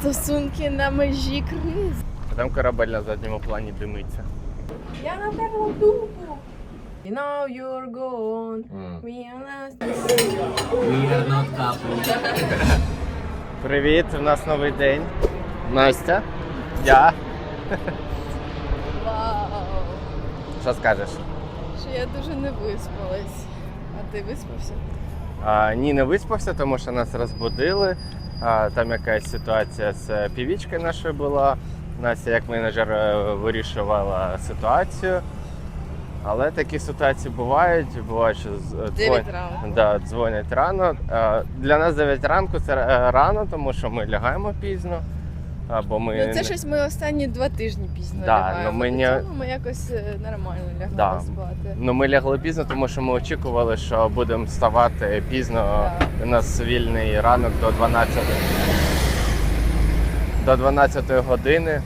Стосунки на межі кризи. Там корабель на задньому плані димиться. Я на першу думку. You know you're gone. We are not- We are not couple. Привіт, у нас новий день. Настя. Я. Вау. Що скажеш? Що я дуже не виспалась. А ти виспався? А, ні, не виспався, тому що нас розбудили. Там якась ситуація з півічкою нашою була. Настя, як менеджер, е, вирішувала ситуацію. Але такі ситуації бувають. Бувають, що з- дзвон- Да, дзвонять рано. Е, Для нас 9 ранку це е, рано, тому що ми лягаємо пізно. Або ми Ну це щось ми останні два тижні пізно Да, лягаємо. ну, ми До не- цього ми якось е, нормально лягали Да. спати. Ну, ми лягли пізно, тому що ми очікували, що будемо вставати пізно. У нас вільний ранок до 12 до 12 години.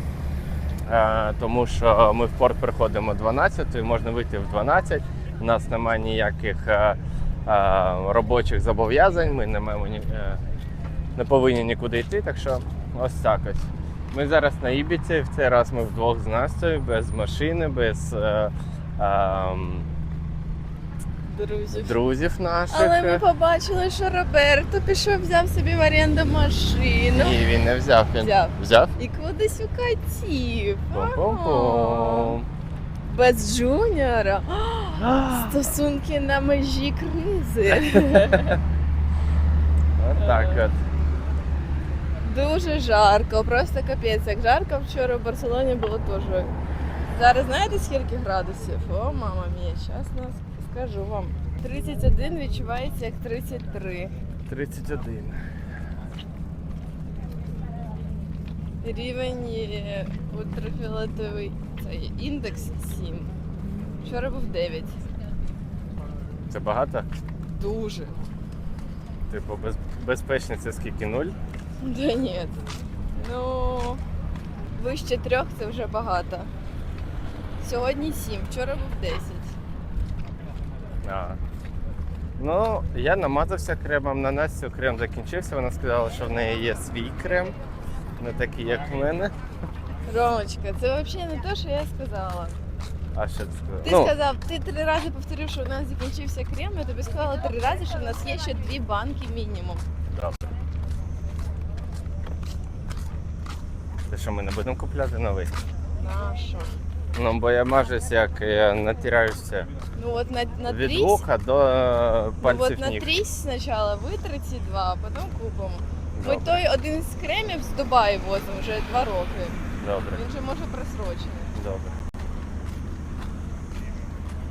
Е, тому що ми в порт приходимо 12, можна вийти в 12. У нас немає ніяких е, робочих зобов'язань, ми не, маємо, ні- не повинні нікуди йти, так що ось так ось. Ми зараз на Ібіці, в цей раз ми вдвох з Настею, без машини, без е, ем, Друзі. друзів наших. Але ми побачили, що Роберто пішов, взяв собі в оренду машину. Ні, він не взяв. Він Взяв. взяв? І кудись укатів. Пум-пум-пум. Без Джуніора. Стосунки на межі кризи. Так от. Дуже жарко, просто капець. Як жарко вчора в Барселоні було теж. Зараз знаєте скільки градусів? О, мама мія, зараз нас скажу вам. 31 відчувається як 33. 31. Рівень ультрафіолетовий цей індекс 7. Вчора був 9. Це багато? Дуже. Типу, без, безпечний це скільки? Нуль? Да ні. Ну вище трьох це вже багато. Сьогодні 7, вчора був 10. А. Ну, я намазався кремом. На Настю крем закінчився. Вона сказала, що в неї є свій крем, не такий, як в мене. Ромочка, це взагалі не те, що я сказала. А що ти сказала? Ти ну, сказав, ти три рази повторив, що у нас закінчився крем, я тобі сказала три рази, що в нас є ще дві банки мінімум. добре. Це що, ми не будемо купляти новий? На що? Ну, бо я мажусь, як я натираюся Ну от на, на від трісь, вуха до е, ну, пальців от на ніг. трісь спочатку витри ці два, а потім купимо. Ми Добре. той один з кремів з Дубаю возимо вже два роки. Добре. Він же може просрочений. Добре.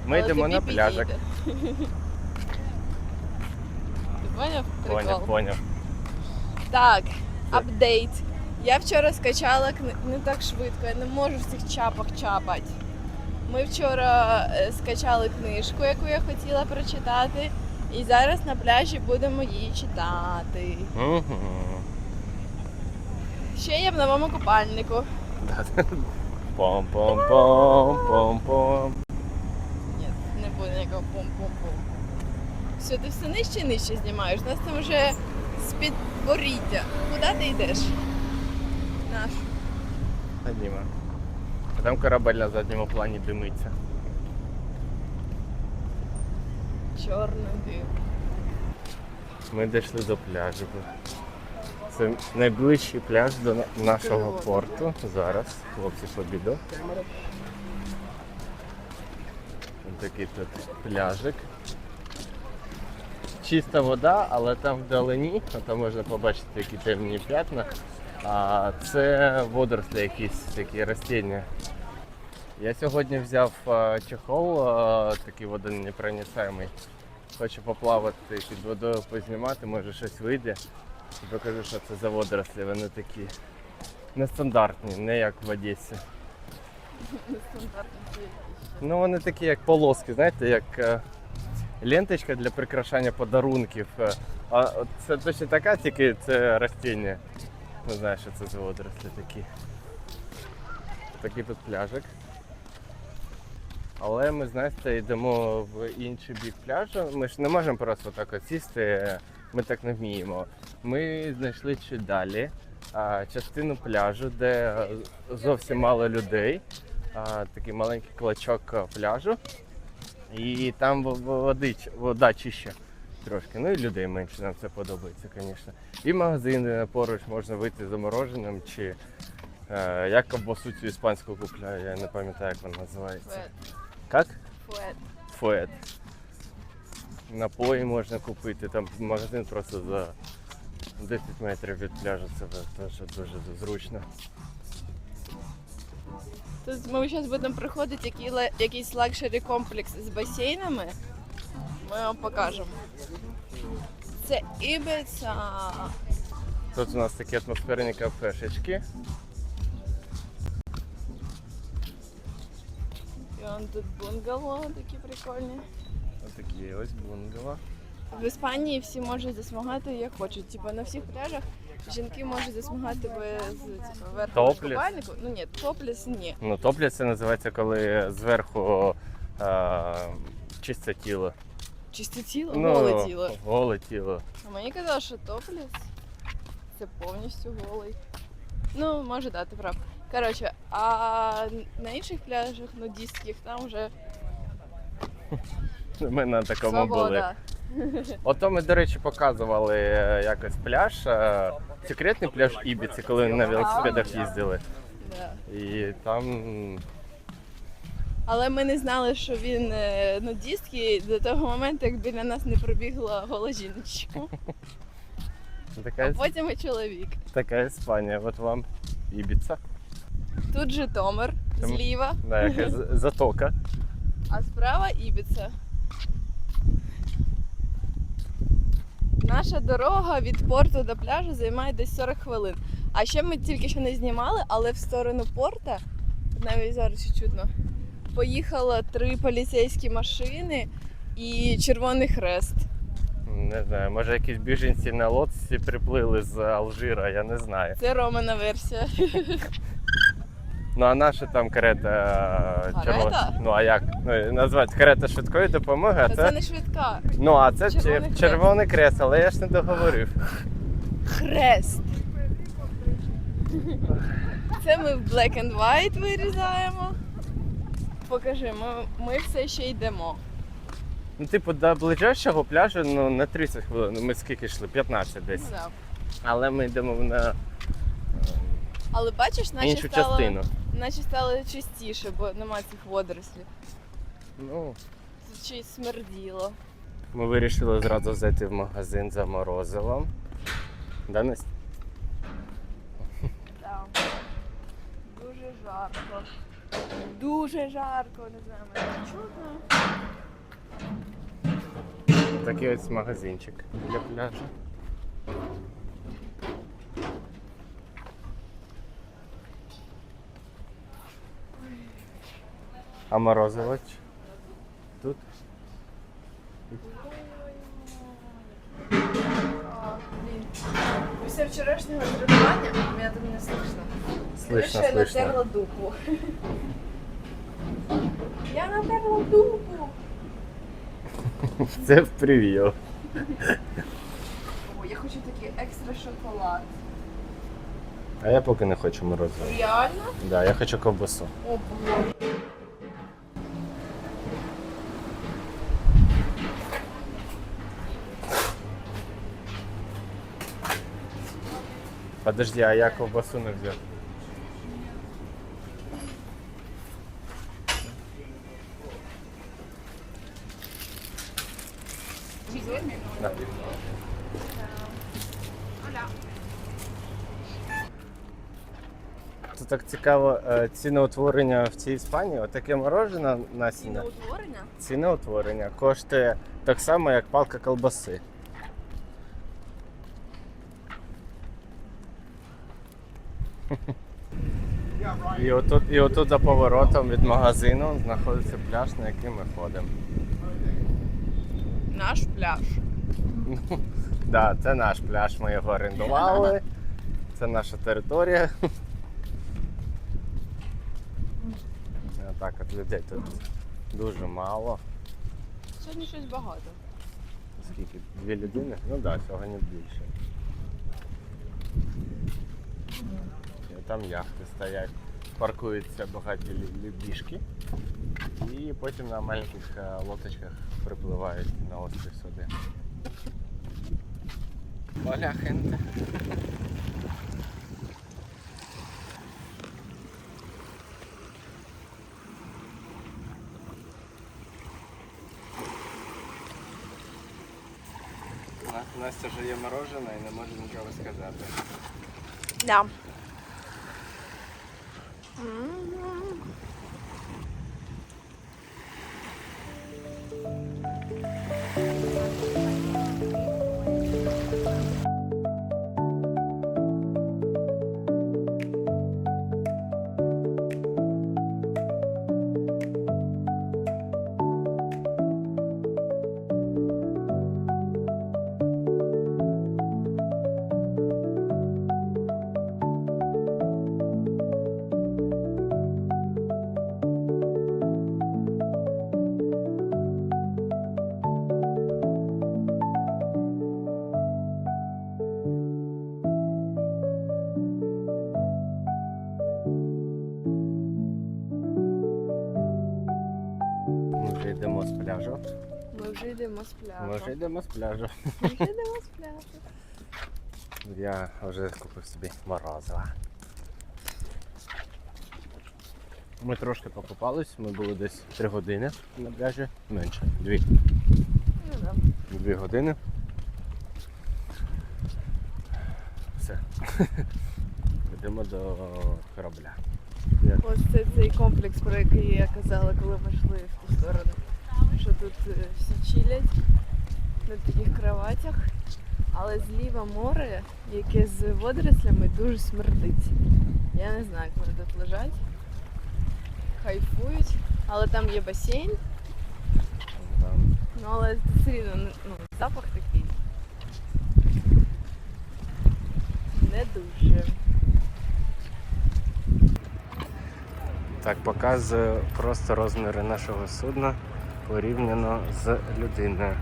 Ми Але йдемо тобі на пляжик. підійде. Ти поняв? Поняв, поняв. Так, апдейт. Я вчора скачала не так швидко, я не можу в цих чапах чапати. Ми вчора е, скачали книжку, яку я хотіла прочитати, і зараз на пляжі будемо її читати. Угу. Ще є в новому купальнику. Пом-пом-пом-пом-пом. Ні, не буде ніякого пум-пум-пум. Все, ти все нижче і нижче знімаєш. У нас там вже з-під боріддя. Куди ти йдеш? Наш. Одніма. А там корабель на задньому плані димиться. Чорний дим. Ми дійшли до пляжу. Це найближчий пляж до нашого порту. Зараз хлопці побіду. Ось такий тут пляжик. Чиста вода, але там вдалині, а там можна побачити такі темні п'ятна. А це водорослі якісь такі ростіння. Я сьогодні взяв чехол, такий водонепроницаємий. Хочу поплавати під водою, познімати, може щось вийде. І покажу, що це за водорослі. Вони такі нестандартні, не як в Одесі. Ну вони такі, як полоски, знаєте, як е, ленточка для прикрашання подарунків. Е, А це точно така, тільки це ростіння. Не знаю, що це за водорослі такі. Такий тут пляжик. Але ми з Настя йдемо в інший бік пляжу. Ми ж не можемо просто так от сісти, ми так не вміємо. Ми знайшли чи далі частину пляжу, де зовсім мало людей. Такий маленький клочок пляжу. І там вода чища трошки. Ну і людей менше, нам це подобається, звісно. І магазини поруч можна вийти за мороженим чи е, як ковбасу цю іспанську купляю, я не пам'ятаю, як вона називається. Як? Фует. Фует. Напої можна купити, там магазин просто за 10 метрів від пляжу, це теж дуже зручно. Тут ми зараз будемо приходити який, якийсь лакшері комплекс з басейнами. Ми вам покажемо. Це Ібіца. Тут у нас такі атмосферні кафешечки. І он тут бунгало такі прикольні. Отакі ось бунгало. В Іспанії всі можуть засмагати як хочуть. Типа на всіх пляжах жінки можуть засмагати без типу, верху купальнику. Ну ні, топлес ні. Ну, топлі це називається, коли зверху е, чисте тіло. Чисте тіло, Ну, голе тіло. Голе тіло. А мені казали, що топлес це повністю голий. Ну, може дати прав. Коротше, а на інших пляжах нудістських там вже Ми на такому були. свобода. Ото ми, до речі, показували е, якось пляж. е, Секретний пляж Ібіці, коли на велосипедах їздили. Да. І там Але ми не знали, що він е, нудістський до того моменту, як біля нас не пробігла гола жіночка. А потім і чоловік. така Іспанія. От вам Ібіца. Тут Житомир Там- зліва, Да, якась затока. а справа Ібіца. Наша дорога від порту до пляжу займає десь 40 хвилин. А ще ми тільки що не знімали, але в сторону порта, навіть зараз чутно, поїхало три поліцейські машини і Червоний Хрест. Не знаю, може якісь біженці на лодці приплили з Алжира, я не знаю. Це Романа версія. Ну а наша там карета е, Карета? червона. Ну а як? Ну, називають карета швидкої допомоги, а Та це. це не швидка. Ну а це Червоний червоний, червоний крест, але я ж не договорив. Хрест. Це ми в Black and White вирізаємо. Покажи, ми, ми все ще йдемо. Ну, типу, до ближайшого пляжу ну, на 30 хвилин. Ну, Ми скільки йшли? 15 десь. Да. Але ми йдемо на Але бачиш, е, наче іншу стало, частину. наче стало чистіше, бо нема цих водорослів. Ну, Тут ще й смерділо. ми вирішили зразу зайти в магазин за морозивом. Да, Настя? Да. Дуже жарко. Дуже жарко, не знаю, мене чутно. Такий ось магазинчик для пляжу. А морозиво ч- тут? Після вчорашнього тренування мене тут не слышно. Слышно, я слышно. натерла дупу. Я натерла дупу. Це в привіо. О, я хочу такий екстра шоколад. А я поки не хочу морозиво. Реально? Да, я хочу ковбасу. О, боже. Подожди, а я ковбасу не взяв. Да. Тут так цікаво е, ціноутворення в цій Іспанії. Отаке морожене на сіна. Ціноутворення? Ціноутворення коштує так само, як палка колбаси. І отут, і отут за поворотом від магазину знаходиться пляж, на який ми ходимо. Наш пляж. Так, да, це наш пляж, ми його орендували. Це наша територія. Так, от людей тут дуже мало. Сьогодні щось багато. Скільки? Дві людини? Ну так, да, сьогодні більше. там яхти стоять. Паркуються багаті людішки. І потім на маленьких е, лодочках припливають на острів сюди. Оля. На- Настя жує морожене і не може нічого сказати. Да. Ми Ми йдемо з пляжу. Ми йдемо з пляжу. Я вже купив собі морозива. Ми трошки покупались, ми були десь 3 години на пляжі. Менше. Дві. Ну, да. Дві години. Все. Йдемо до корабля. Ось це цей комплекс, про який я казала, коли ми йшли в ту сторону. Що тут е, всі чилять на таких кроватях, але зліва море, яке з водорослями дуже смердить. Я не знаю, як вони тут лежать, кайфують, але там є басейн, ну але все рівно ну, запах такий. Не дуже. Так, показую просто розміри нашого судна порівняно з людиною.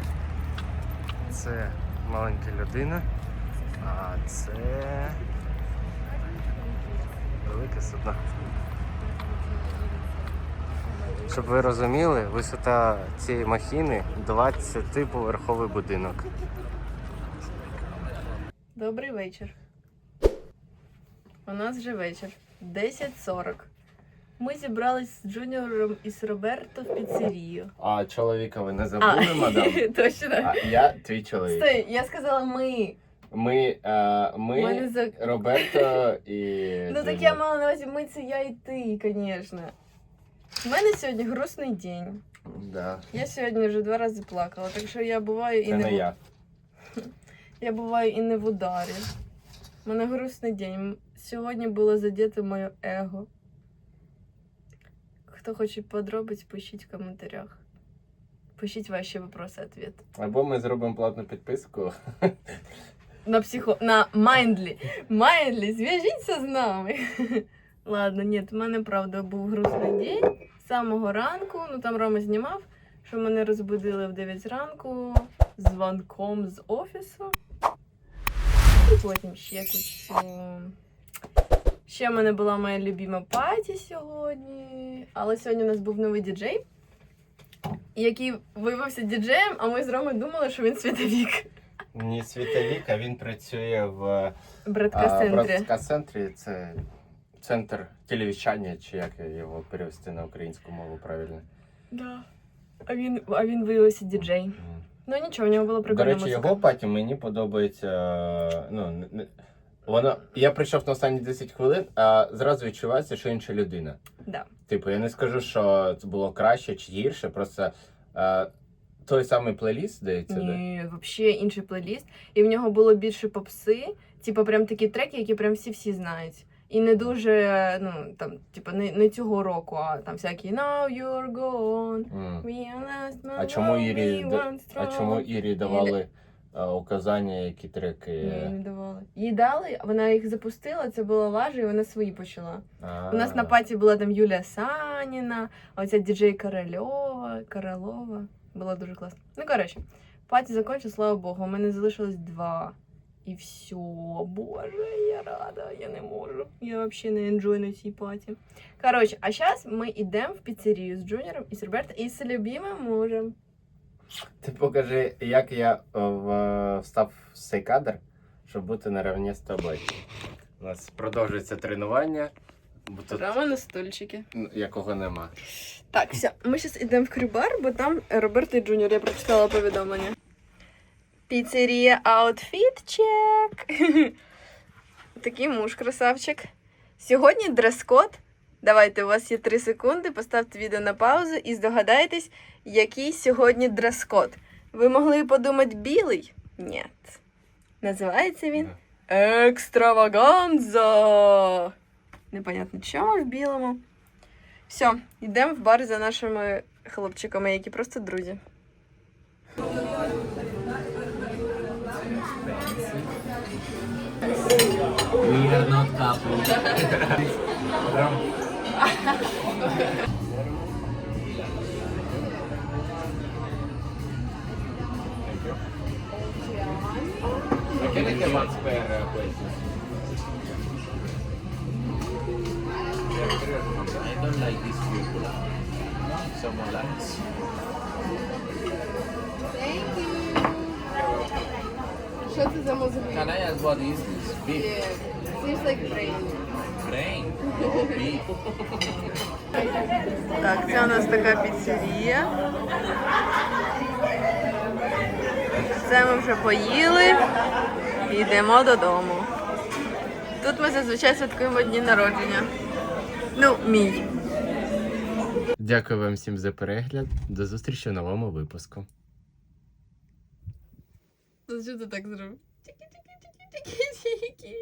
Це маленька людина, а це велике судно. Щоб ви розуміли, висота цієї махіни 20-поверховий будинок. Добрий вечір. У нас вже вечір. 10.40. Ми зібрались з Джуніором і з Роберто в піцерію. А чоловіка ви не А, забули, мадам? точно. А я твій чоловік. Стой, я сказала ми. Ми, е, мене ми за... Роберто і. Ну так я мала на увазі, ми це я і ти, звісно. У мене сьогодні грустний день. Да. Я сьогодні вже два рази плакала, так що я буваю і Це не, не в... я. я буваю і не в ударі. У мене грустний день. Сьогодні було задіти моє его. Хто хоче подробиць, пишіть в коментарях. Пишіть ваші вопроси, ответ. Або ми зробимо платну підписку. На психо... На Майндлі. Майндлі, зв'яжіться з нами. Ладно, ні, в мене правда був грустний день. З самого ранку, ну там Рома знімав, що мене розбудили в 9 ранку дзвонком з офісу. І потім ще кучу. Ще в мене була моя любима паті сьогодні. Але сьогодні у нас був новий діджей, який виявився діджеєм, а ми з Ромою думали, що він світовік. Ні, світовік, а він працює в Братка центрі. Це центр телевіщання, чи як його перевести на українську мову правильно. Да. А він, а він виявився діджей. Ну нічого, в нього було прикольно. До речі, музика. його паті мені подобається. Ну, не- не- воно, я прийшов на останні 10 хвилин, а зразу відчувається, що інша людина. Да. Типу, я не скажу, що це було краще чи гірше, просто е, той самий плейліст, здається, де? Ні, взагалі інший плейліст. І в нього було більше попси, типу прям такі треки, які прям всі-всі знають. І не дуже, ну там, типу, не, не цього року, а там всякі Now you're gone. М. We are last man А чому Ірі, да- one а чому Ірі давали указання, які треки? Ні, не давали. Їй дали, вона їх запустила, це була лажа, і вона свої почала. А, У нас на паті була там Юлія Саніна, а оця діджей Корольова, Королова. Було дуже класно. Ну, коротше, паті закончилась, слава Богу. У мене залишилось два. І все, боже, я рада, я не можу. Я вообще не енджой на цій паті. Коротше, а зараз ми йдемо в піцерію з Джуніором і з Роберто і з любимим мужем. Ти покажи, як я е, встав в цей кадр, щоб бути наравні з тобою. У нас продовжується тренування, бо тут на стульчики. ну, якого нема. Так, все, ми зараз йдемо в крюбар, бо там Роберто і Джуніор, я прочитала повідомлення. Піцерія аутфіт чек. Такий муж, красавчик. Сьогодні дрес-код. Давайте, у вас є 3 секунди, поставте відео на паузу і здогадаєтесь, який сьогодні дрес-код. Ви могли подумати білий? Ні. Називається він Екстраваганза. Непонятно чому в білому. Все, йдемо в бар за нашими хлопчиками, які просто друзі. We are not couple. I don't like this people. Someone likes. Thank you. Can I ask what is this? Beef? Yeah. Seems like brain. Так, це у нас така піцерія. Це ми вже поїли. і Йдемо додому. Тут ми зазвичай святкуємо дні народження. Ну, мій. Дякую вам всім за перегляд. До зустрічі в новому випуску. Що ти так зробив? Тільки-тільки-тільки-тільки-тільки.